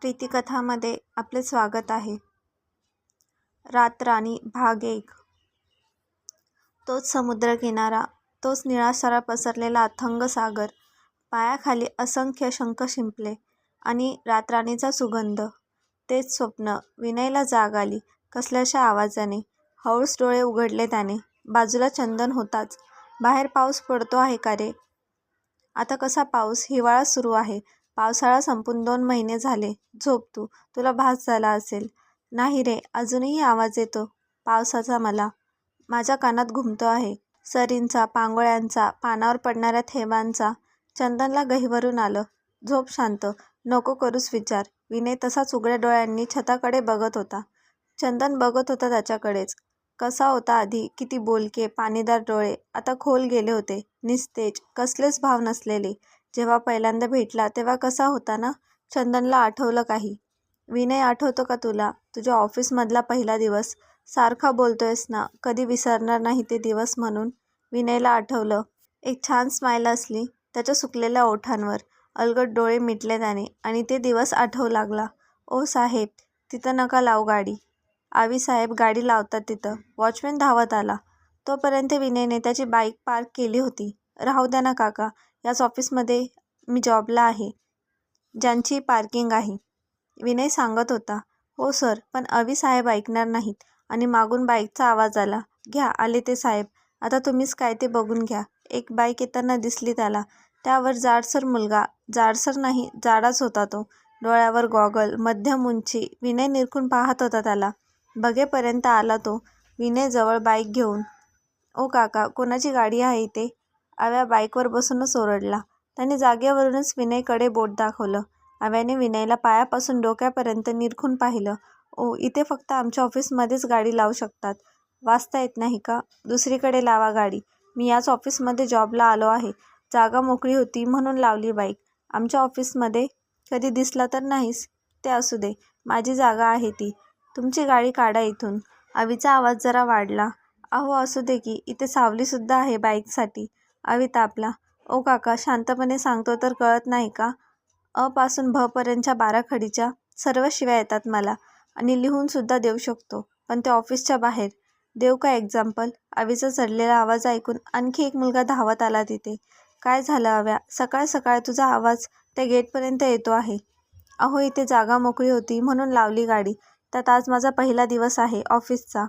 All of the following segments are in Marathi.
प्रीतिकथामध्ये आपले स्वागत आहे. रातराणी भाग एक. तोच समुद्रकिनारा तोच निळासारा पसरलेला अथंग सागर पायाखाली असंख्य शंख शिंपले आणि रातराणीचा सुगंध. तेच स्वप्न विनयला जाग आली कसल्याशा आवाजाने. हळूस डोळे उघडले त्याने. बाजूला चंदन होताच. बाहेर पाऊस पडतो आहे का रे? आता कसा पाऊस? हिवाळा सुरू आहे. पावसाळा संपून दोन महिने झाले. झोप तू. तुला भास झाला असेल. नाही रे अजूनही आवाज येतो. पावसाचा मला. माझ्या कानात घुमतो आहे. सरींचा पांगोळ्यांचा पानावर पडणाऱ्या थेंबांचा चंदनला गहिवरून आलं. झोप शांत. नको करूस विचार. विनय तसाच उघड्या डोळ्यांनी छताकडे बघत होता. चंदन बघत होता त्याच्याकडेच. कसा होता आधी? किती बोलके पाणीदार डोळे. आता खोल गेले होते. निस्तेज. कसलेच भाव नसलेले. जेव्हा पहिल्यांदा भेटला तेव्हा कसा होता ना? चंदनला आठवलं काही. विनय आठवतो का तुला? तुझ्या ऑफिसमधला पहिला दिवस. सारखा बोलतोयस ना कधी विसरणार नाही ते दिवस म्हणून. विनयला आठवलं. एक छान स्माईल असली त्याच्या सुकलेल्या ओठांवर. अलगट डोळे मिटले त्याने आणि ते दिवस आठवू लागला. ओ साहेब तिथं नका लावू गाडी. आवी साहेब गाडी लावतात तिथं. वॉचमॅन धावत आला. तोपर्यंत विनयने त्याची बाईक पार्क केली होती. राहू द्या ना काका. याच ऑफिसमध्ये मी जॉबला आहे ज्यांची पार्किंग आहे. विनय सांगत होता हो सर पण अवी साहेब ऐकणार नाहीत आणि मागून बाईकचा आवाज आला घ्या आले ते साहेब आता तुम्हीच काय ते बघून घ्या. एक बाईक येताना दिसली त्याला. त्यावर जाडसर मुलगा जाडसर नाही जाडाच होता तो. डोळ्यावर गॉगल मध्यम उंची. विनय निरखून पाहत होता त्याला. बघेपर्यंत आला तो. विनय जवळ बाईक घेऊन ओ काका कोणाची गाडी आहे इथे? आव्या बाईकवर बसूनच ओरडला. त्याने जागेवरूनच विनयकडे बोट दाखवलं. आव्याने विनयला पायापासून डोक्यापर्यंत निरखून पाहिलं. ओ इथे फक्त आमच्या ऑफिसमध्येच गाडी लावू शकतात. वाचता येत नाही का? दुसरीकडे लावा गाडी. मी याच ऑफिसमध्ये जॉबला आलो आहे. जागा मोकळी होती म्हणून लावली बाईक. आमच्या ऑफिसमध्ये कधी दिसला तर नाहीस. ते असू दे. माझी जागा आहे ती. तुमची गाडी काढा इथून. अवीचा आवाज जरा वाढला. अहो असू दे की. इथे सावलीसुद्धा आहे बाईकसाठी. अवीतापला ओ काका शांतपणे सांगतो तर कळत नाही का? अपासून भपर्यंतच्या बाराखडीच्या सर्व शिव्या येतात मला आणि लिहूनसुद्धा देऊ शकतो पण ते ऑफिसच्या बाहेर. देऊ का एक्झाम्पल? अवीचा चढलेला आवाज ऐकून आणखी एक मुलगा धावत आला तिथे. काय झालं अव्या? सकाळ सकाळ तुझा आवाज त्या गेटपर्यंत येतो आहे. अहो इथे जागा मोकळी होती म्हणून लावली गाडी. त्यात आज माझा पहिला दिवस आहे ऑफिसचा.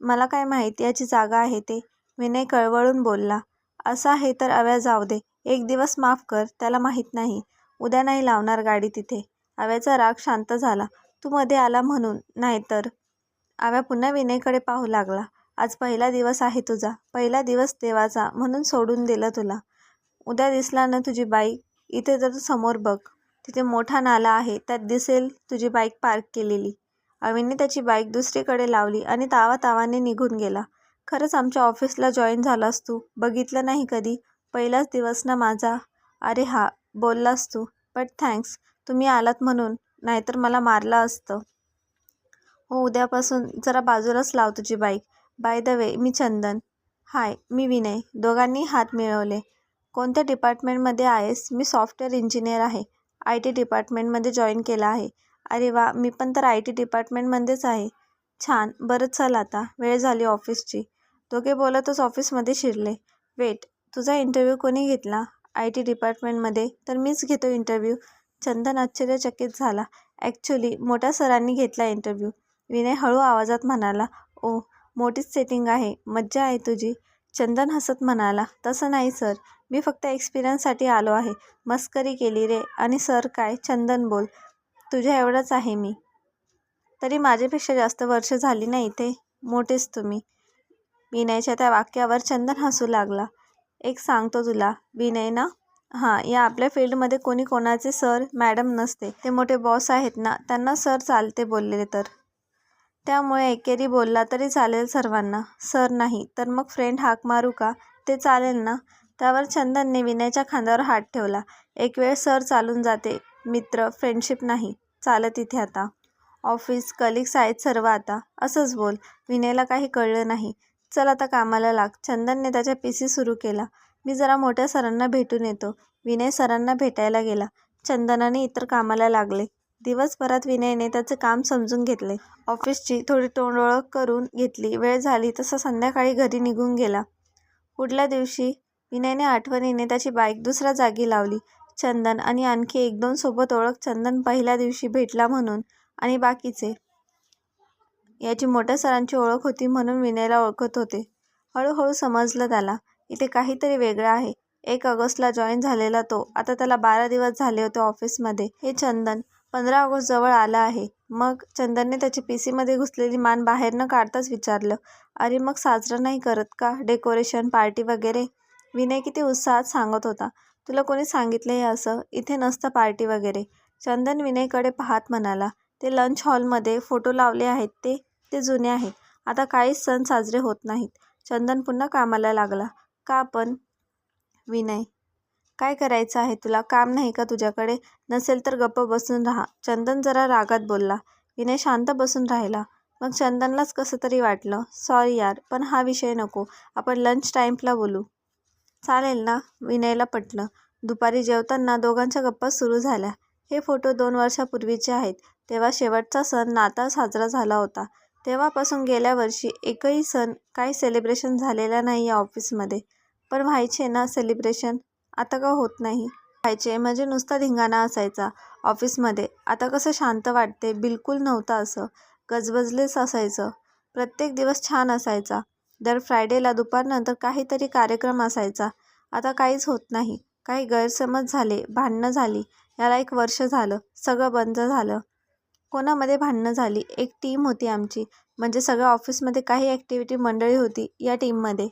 मला काय माहिती याची जागा आहे ते. विनय कळवळून बोलला. असं आहे तर अव्या जाऊ दे. एक दिवस माफ कर त्याला माहीत नाही. उद्या नाही लावणार गाडी तिथे. आव्याचा राग शांत झाला. तू मध्ये आला म्हणून नाहीतर. आव्या पुन्हा विनयकडे पाहू लागला. आज पहिला दिवस आहे तुझा. पहिला दिवस देवाचा म्हणून सोडून दिलं तुला. उद्या दिसला ना तुझी बाईक इथे तर समोर बघ. तिथे मोठा नाला आहे. त्यात दिसेल तुझी बाईक पार्क केलेली. अवीने त्याची बाईक दुसरीकडे लावली आणि तावा तावाने निघून गेला. खरंच आमच्या ऑफिसला जॉईन झालास तू. बघितलं नाही कधी? पहिलाच दिवस ना माझा. अरे हा बोललास तू. बट थँक्स तुम्ही आलात म्हणून. नाहीतर मला मारलं असतं. हो उद्यापासून जरा बाजूलाच लाव तुझी बाईक. बाय द वे मी चंदन. हाय मी विनय. दोघांनी हात मिळवले. कोणत्या डिपार्टमेंटमध्ये आहेस? मी सॉफ्टवेअर इंजिनियर आहे. आय टी डिपार्टमेंटमध्ये जॉईन केलं आहे. अरे वा मी पण तर आय टी डिपार्टमेंटमध्येच आहे. छान बरं चल आता. वेळ झाली ऑफिसची. दोघे बोलतच ऑफिसमध्ये शिरले. वेट तुझा इंटरव्ह्यू कोणी घेतला? आय टी डिपार्टमेंटमध्ये तर मीच घेतो इंटरव्ह्यू. चंदन आश्चर्यचकित झाला. ॲक्च्युली मोठ्या सरांनी घेतला इंटरव्ह्यू. विनय हळू आवाजात म्हणाला ओ मोठीच सेटिंग आहे. मज्जा आहे तुझी. चंदन हसत म्हणाला तसं नाही सर. मी फक्त एक्सपिरियन्ससाठी आलो आहे. मस्करी केली रे. आणि सर काय? चंदन बोल तुझ्या एवढंच आहे मी. तरी माझ्यापेक्षा जास्त वर्ष झाली ना इथे? मोठेच तुम्ही. विनयच्या त्या वाक्यावर चंदन हसू लागला. एक सांगतो तुला विनय ना? हां या आपल्या फील्डमध्ये कोणी कोणाचे सर मॅडम नसते. ते मोठे बॉस आहेत ना त्यांना सर चालते बोलले तर. त्यामुळे एकेरी बोलला तरी चालेल सर्वांना. सर नाही तर मग फ्रेंड हाक मारू का? ते चालेल ना? त्यावर चंदनने विनयच्या खांद्यावर हात ठेवला. एक वेळ सर चालून जाते. मित्र फ्रेंडशिप नाही. चालत इथे आता. ऑफिस कलिग्स आहेत सर्व आता. असंच बोल. विनयला काही कळलं नाही. चल आता कामाला लाग चंदनने त्याच्या पी सी सुरू केला मी जरा मोठ्या सरांना भेटून येतो विनय सरांना भेटायला गेला चंदनाने इतर कामाला लागले दिवसभरात विनयने त्याचे काम समजून घेतले. ऑफिसची थोडी तोंडओळख करून घेतली. वेळ झाली तसा संध्याकाळी घरी निघून गेला. पुढल्या दिवशी विनयने आठवणीने त्याची बाईक दुसऱ्या जागी लावली. चंदन आणि आणखी एक दोन सोबत ओळख चंदन पहिल्या दिवशी भेटला म्हणून आणि बाकीचे. याची मोठ्या सरांची ओळख होती म्हणून विनयला ओळखत होते. हळूहळू समजलं त्याला, इथे काहीतरी वेगळं आहे. एक ऑगस्टला जॉईन झालेला तो आता त्याला बारा दिवस झाले होते ऑफिसमध्ये. हे चंदन, पंधरा ऑगस्ट जवळ आला आहे. मग? चंदनने त्याची पीसीमध्ये घुसलेली मान बाहेर न काढताच विचारलं. अरे मग साजरं नाही करत का डेकोरेशन, पार्टी वगैरे? विनय किती उत्साहात सांगत होता. तुला कोणी सांगितलं हे असं? इथे नसतं पार्टी वगैरे. चंदन विनयकडे पाहत म्हणाला. ते लंच हॉलमध्ये फोटो लावले आहेत ते? ते जुने आहेत. आता काहीच सण साजरे होत नाहीत. चंदन पुन्हा कामाला लागला. का पण? विनय, काय करायचं आहे तुला? काम नाही का तुझ्याकडे? नसेल तर गप्प बसून राहा. चंदन जरा रागात बोलला. विनय शांत बसून राहिला. मग चंदनलाच कसं तरी वाटलं. सॉरी यार, पण हा विषय नको. आपण लंच टाईमला बोलू. चालेल ना? विनयला पटलं. दुपारी जेवताना दोघांच्या गप्पा सुरू झाल्या. हे फोटो दोन वर्षापूर्वीचे आहेत. तेव्हा शेवटचा सण नाताळ साजरा झाला होता. तेव्हापासून गेल्या वर्षी एकही सण, काही सेलिब्रेशन झालेला नाही या ऑफिसमध्ये. पण व्हायचे ना सेलिब्रेशन? आता का होत नाही? व्हायचे म्हणजे नुसता धिंगाणा असायचा ऑफिसमध्ये. आता कसं शांत वाटते. बिलकुल नव्हतं असं. गजबजलेच असायचं. प्रत्येक दिवस छान असायचा. दर फ्रायडेला दुपारनंतर काहीतरी कार्यक्रम असायचा. आता काहीच होत नाही. काही गैरसमज झाले, भांडणं झाली. याला एक वर्ष झालं. सगळं बंद झालं. कोणामध्ये भांडणं झाली? एक टीम होती आमची. म्हणजे सगळ्या ऑफिसमध्ये काही ॲक्टिव्हिटी मंडळी होती या टीममध्ये.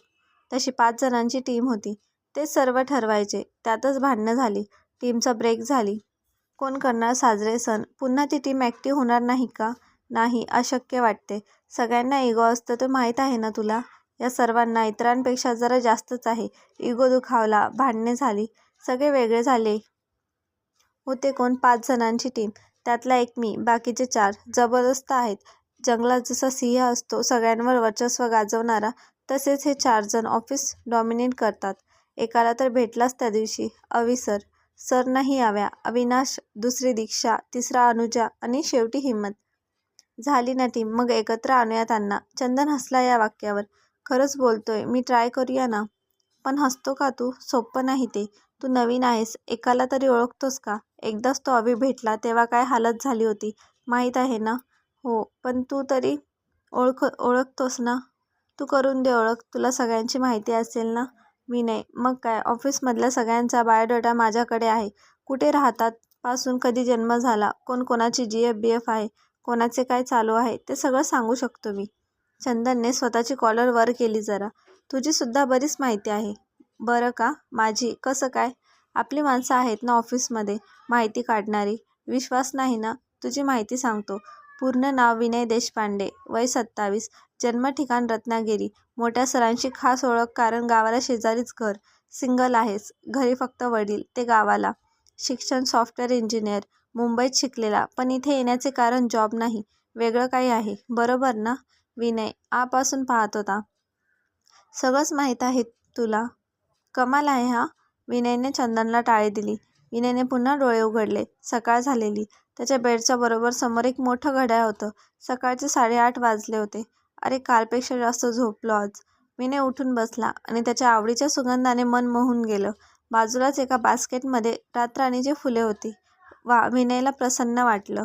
तशी पाच जणांची टीम होती. ते सर्व ठरवायचे. त्यातच भांडणं झाली. टीमचा ब्रेक झाली. कोण करणार साजरे सण? पुन्हा ती टीम ॲक्टिव्ह होणार नाही का? नाही, अशक्य वाटते. सगळ्यांना इगो असतो तर माहीत आहे ना तुला? या सर्वांना इतरांपेक्षा जरा जास्तच आहे. इगो दुखावला, भांडणे झाली. सगळे वेगळे झाले. होते कोण? पाच जणांची टीम. त्यातला एक मी. बाकीचे चार. जबरदस्त आहेत. जंगलात जसा सिंह असतो सगळ्यांवर वर्चस्व गाजवणारा, तसेच हे चार जण ऑफिस डॉमिनेट करतात. एकाला तर भेटलाच त्या दिवशी. अवी सर. सर नाही आव्या. अविनाश, दुसरी दीक्षा, तिसरा अनुजा आणि शेवटी हिम्मत. झाली ना टीम. मग एकत्र आणूया त्यांना. चंदन हसला या वाक्यावर. खरंच बोलतोय. मी ट्राय करूया ना? पण हसतो का तू? सोपं नाही ते. तू नवीन आहेस. एकाला तरी ओळखतोस का? एकदाच तो अभि भेटला तेव्हा काय हालत झाली होती. माहीत आहे ना? हो, पण तू तरी ओळख ओळखतोस ना? तू करून दे ओळख. तुला सगळ्यांची माहिती असेल ना? मी नाही मग काय, ऑफिसमधल्या सगळ्यांचा बायोडेटा माझ्याकडे आहे. कुठे राहतात, पासून कधी जन्म झाला, कोण कोणाची जी एफ बी एफ आहे, कोणाचे काय चालू आहे ते सगळं सांगू शकतो मी. चंदनने स्वतःची कॉलर वर केली जरा. तुझीसुद्धा बरीच माहिती आहे. बरं का? माझी? कसं काय? आपली माणसं आहेत ना ऑफिसमध्ये माहिती काढणारी. विश्वास नाही ना? तुझी माहिती सांगतो. पूर्ण नाव विनय देशपांडे. वय सत्तावीस. जन्मठिकाण रत्नागिरी. मोठ्या सरांची खास ओळख कारण गावाला शेजारीच घर. सिंगल आहेस. घरी फक्त वडील. ते गावाला. शिक्षण सॉफ्टवेअर इंजिनियर मुंबईत शिकलेला. पण इथे येण्याचे कारण जॉब नाही, वेगळं काही आहे. बरोबर ना? विनय आपासून पाहत होता. सगळंच माहीत आहे तुला. कमाल आहे हा विनयने चंदनला टाळी दिली. विनयने पुन्हा डोळे उघडले. सकाळ झालेली. त्याच्या बेडच्या बरोबर समोर एक मोठं घड्याळ होतं. सकाळचे साडेआठ वाजले होते. अरे कालपेक्षा जास्त झोपलो आज. विनय उठून बसला आणि त्याच्या आवडीच्या सुगंधाने मन मोहून गेलं. बाजूलाच एका बास्केटमध्ये रातराणीची फुले होती. वा विनयला प्रसन्न वाटलं.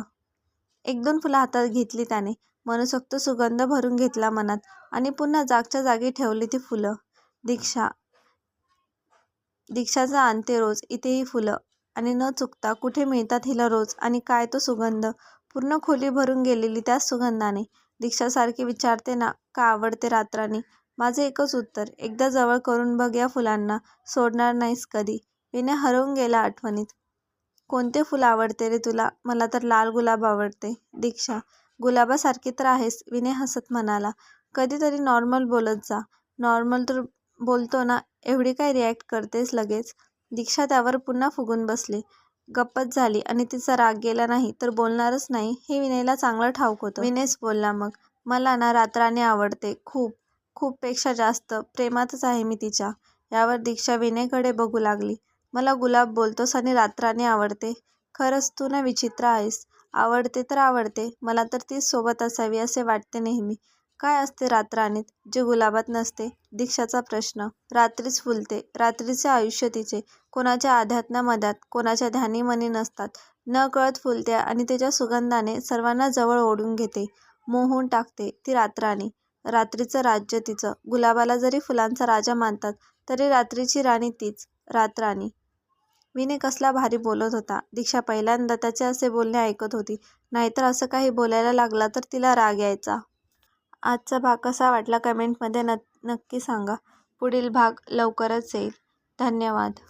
एक दोन फुलं हातात घेतली त्याने. मनसोक्त सुगंध भरून घेतला मनात आणि पुन्हा जागच्या जागी ठेवली ती फुलं. दीक्षा दीक्षाचा आणते रोज इथे ही फुलं. आणि न चुकता. कुठे मिळतात हिला रोज आणि काय तो सुगंध. पूर्ण खोली भरून गेलेली त्याच सुगंधाने. दीक्षासारखी विचारते ना का आवडते रात्राने माझं एकच उत्तर, एकदा जवळ करून बघ या फुलांना. सोडणार नाहीस कधी. विने हरवून गेला आठवणीत. कोणते फुल आवडते रे तुला? मला तर लाल गुलाब आवडते. दीक्षा गुलाबासारखी तर आहेस. विनय हसत म्हणाला. कधीतरी नॉर्मल बोलत जा. नॉर्मल तर बोलतो ना. एवढी काय रिॲक्ट करतेस लगेच? दीक्षा त्यावर पुन्हा फुगून बसली. गप्पच झाली आणि तिचा राग गेला नाही तर बोलणारच नाही हे विनयला चांगलं ठाऊक होतं. विनयच बोलला मग. मला ना रातराणी आवडते. खूप. खूपपेक्षा जास्त. प्रेमातच आहे मी तिच्या. यावर दीक्षा विनयकडे बघू लागली. मला गुलाब बोलतोस आणि रात्राने आवडते. खरंच तू ना विचित्र आहेस. आवडते तर आवडते. मला तर तीच सोबत असावी असे वाटते नेहमी. काय असते रातराणीत, जे गुलाबात नसते? दीक्षाचा प्रश्न. रात्रीच फुलते. रात्रीचे आयुष्य तिचे. कोणाच्या अध्यात्मामध्यात, कोणाच्या ध्यानीमनी नसतात. न कळत फुलते आणि तिच्या सुगंधाने सर्वांना जवळ ओढून घेते. मोहून टाकते ती रातराणी. रात्रीचं राज्य तिचं. गुलाबाला जरी फुलांचा राजा मानतात तरी रात्रीची राणी तीच, रातराणी. विने कसला भारी बोलत होता. दीक्षा पहिल्यांदा त्याचे असे बोलणे ऐकत होती. नाहीतर असं काही बोलायला लागला तर तिला राग यायचा. आजचा भाग कसा वाटला कमेंटमध्ये न नक्की सांगा. पुढील भाग लवकरच येईल. धन्यवाद.